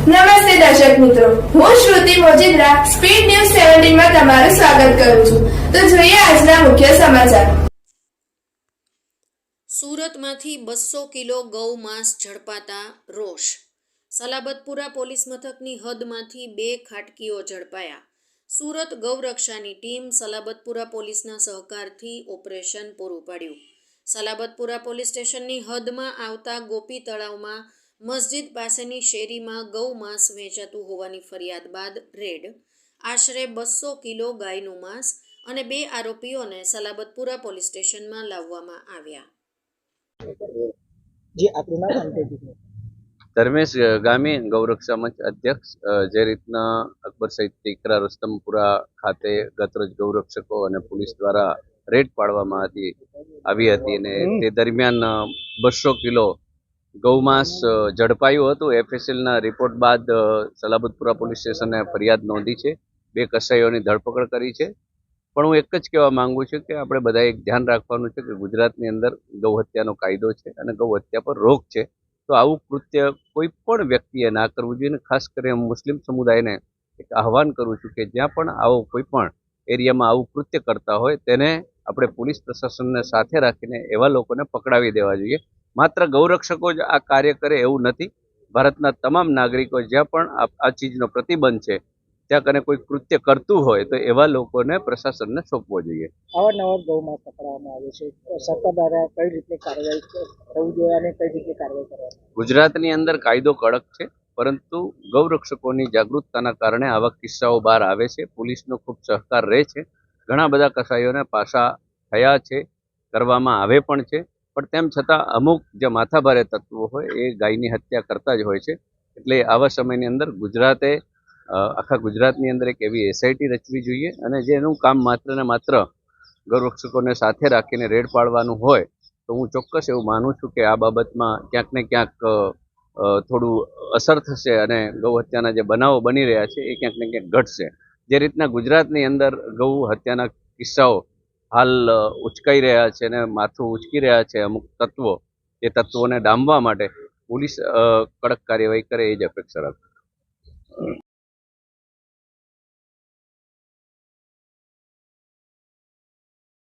નમસ્તે દર્શક મિત્રો. હું શ્રુતિ મોજીદ્રા, સ્પીડ ન્યૂઝ સેવન્ટીનમાં તમારું સ્વાગત કરું છું. તો જોઈએ આજના મુખ્ય સમાચાર. સુરતમાંથી બસો કિલો ગૌ માંસ ઝડપાતા રોષ. સલાબતપુરા પોલીસ મથકની હદમાંથી બે ખાટકીઓ ઝડપાયા. સુરત ગૌરક્ષાની ટીમ સલાબતપુરા પોલીસના સહકારથી ઓપરેશન પૂરું પાડ્યું. સલાબતપુરા પોલીસ સ્ટેશનની હદમાં આવતા ગોપી તળાવમાં મસ્જિદ પાસેની શેરીમાં ગૌ માંસ વેચાતું હોવાની ફરિયાદ બાદ રેડ આશરે બસો કિલો ગાયનું માંસ અને બે આરોપીઓને સલાબતપુરા પોલીસ સ્ટેશનમાં લાવવામાં આવ્યા? ધર્મેશ ગામી ગૌરક્ષા મંચ અધ્યક્ષ જે રીતના અકબર સહિત ટીકરા રસ્તમપુરા ખાતે ગતરોજ ગૌરક્ષકો અને પોલીસ દ્વારા રેડ પાડવામાં હતી આવી હતી અને તે દરમિયાન બસો કિલો ગૌમાંસ ઝડપાયું હતું. એફએસએલના રિપોર્ટ બાદ સલાબતપુરા પોલીસ સ્ટેશને ફરિયાદ નોંધી છે. બે કસાઈઓની ધરપકડ કરી છે. પણ હું એક જ કહેવા માંગુ છું કે આપણે બધા એક ધ્યાન રાખવાનું છે કે ગુજરાતની અંદર ગૌ હત્યાનો કાયદો છે અને ગૌ હત્યા પર રોક છે. તો આવું કૃત્ય કોઈ પણ વ્યક્તિએ ના કરવું જોઈએ અને ખાસ કરીને મુસ્લિમ સમુદાયને એક આહવાન કરું છું કે જ્યાં પણ આવો કોઈ પણ એરિયામાં આવું કૃત્ય કરતા હોય, તેને આપણે પોલીસ પ્રશાસનને સાથે રાખીને એવા લોકોને પકડાવી દેવા જોઈએ માત્ર ગૌરક્ષકો જ આ કાર્ય કરે એવું નથી. ભારતના તમામ નાગરિકો જ્યાં પણ આ ચીજનો પ્રતિબંધ છે ત્યાં કને કોઈ કૃત્ય કરતું હોય તો એવા લોકોને પ્રશાસનને સોંપવો જોઈએ. અવારનવાર ગૌમાં પકડવામાં આવે છે. સરકાર દ્વારા કઈ રીતે કાર્યવાહી થવું જોઈએ અને કઈ રીતે કાર્યવાહી કરવાની? ગુજરાતની અંદર કાયદો કડક છે પરંતુ ગૌરક્ષકોની જાગૃતતાના કારણે આવા કિસ્સાઓ બહાર આવે છે. પોલીસનો ખૂબ સહકાર રહે છે. ઘણા બધા કસાઈઓને પાછા થયા છે કરવામાં આવે પણ છે. પણ તેમ છતાં અમુક જે માથાભારે તત્વો હોય એ ગાયની હત્યા કરતા જ હોય છે. એટલે આવા સમયની અંદર ગુજરાતે આખા ગુજરાતની અંદર એક એવી એસઆઈટી રચવી જોઈએ અને જેનું કામ માત્ર ને માત્ર ગૌરક્ષકોને સાથે રાખીને રેડ પાડવાનું હોય તો હું ચોક્કસ એવું માનું છું કે આ બાબતમાં ક્યાંક ને ક્યાંક થોડું અસર થશે અને ગૌ હત્યાના જે બનાવો બની રહ્યા છે એ ક્યાંક ને ક્યાંક ઘટશે. જે રીતના ગુજરાતની અંદર ગૌ હત્યાના કિસ્સાઓ હાલ ઉચકાઈ રહ્યા છે અને માથું ઉચકી રહ્યા છે અમુક તત્વો. એ તત્વોને ડામવા માટે પોલીસ કડક કાર્યવાહી કરે એ જ અપેક્ષા રાખું